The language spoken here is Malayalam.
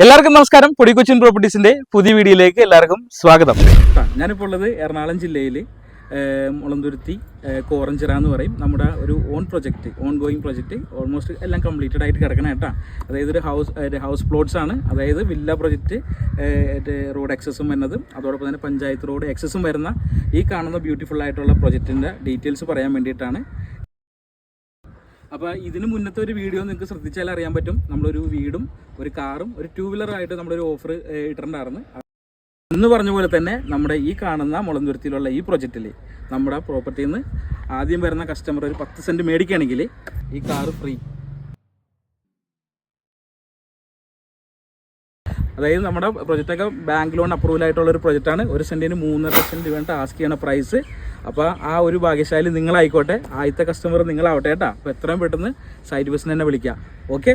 എല്ലാവർക്കും നമസ്കാരം. പൊടി കൊച്ചിൻ പ്രോപ്പർട്ടീസിന്റെ പുതിയ വീഡിയോയിലേക്ക് എല്ലാവർക്കും സ്വാഗതം. ഞാനിപ്പോൾ ഉള്ളത് എറണാകുളം ജില്ലയിൽ മുളന്തുരുത്തി കോറഞ്ചിറ എന്ന് പറയും. നമ്മുടെ ഒരു own project ongoing project almost എല്ലാം കംപ്ലീറ്റഡ് ആയിട്ട് കിടക്കണം കേട്ടോ. അതായത് ഒരു ഹൗസ് ഹൗസ് പ്ലോട്ട്സ് ആണ്. അതായത് വില്ല പ്രൊജക്റ്റ് റോഡ് എക്സസും വരുന്നതും. അതോടൊപ്പം തന്നെ പഞ്ചായത്ത് റോഡ് എക്സസും വരുന്ന ഈ കാണുന്ന ബ്യൂട്ടിഫുൾ ആയിട്ടുള്ള പ്രൊജക്റ്റിന്റെ ഡീറ്റെയിൽസ് പറയാൻ വേണ്ടിയിട്ടാണ്. അപ്പോൾ ഇതിന് മുന്നത്തെ ഒരു വീഡിയോ നിങ്ങൾക്ക് ശ്രദ്ധിച്ചാൽ അറിയാൻ പറ്റും. നമ്മളൊരു വീടും ഒരു കാറും ഒരു ടൂ വീലറായിട്ട് നമ്മളൊരു ഓഫർ ഇട്ടിട്ടുണ്ടായിരുന്നു. എന്ന് പറഞ്ഞ പോലെ തന്നെ നമ്മുടെ ഈ കാണുന്ന മുളന്തുരുത്തിയിലുള്ള ഈ പ്രൊജക്റ്റിൽ നമ്മുടെ പ്രോപ്പർട്ടിയിൽ നിന്ന് ആദ്യം വരുന്ന കസ്റ്റമർ ഒരു പത്ത് സെന്റ് മേടിക്കുകയാണെങ്കിൽ ഈ കാറ് ഫ്രീ അതായത് നമ്മുടെ പ്രൊജക്റ്റൊക്കെ ബാങ്ക് ലോൺ അപ്രൂവൽ ആയിട്ടുള്ള ഒരു പ്രൊജക്റ്റാണ് ഒരു സെന്റിന് മൂന്നര ലക്ഷം രൂപയാണ് ടാസ്ക് ചെയ്യണ പ്രൈസ് അപ്പോൾ ആ ഒരു ഭാഗ്യശാലി നിങ്ങളായിക്കോട്ടെ. ആദ്യത്തെ കസ്റ്റമർ നിങ്ങളാവട്ടെ കേട്ടോ. അപ്പോൾ എത്രയും പെട്ടെന്ന് സൈറ്റ് ബസ്സിന് തന്നെ വിളിക്കാം. ഓക്കെ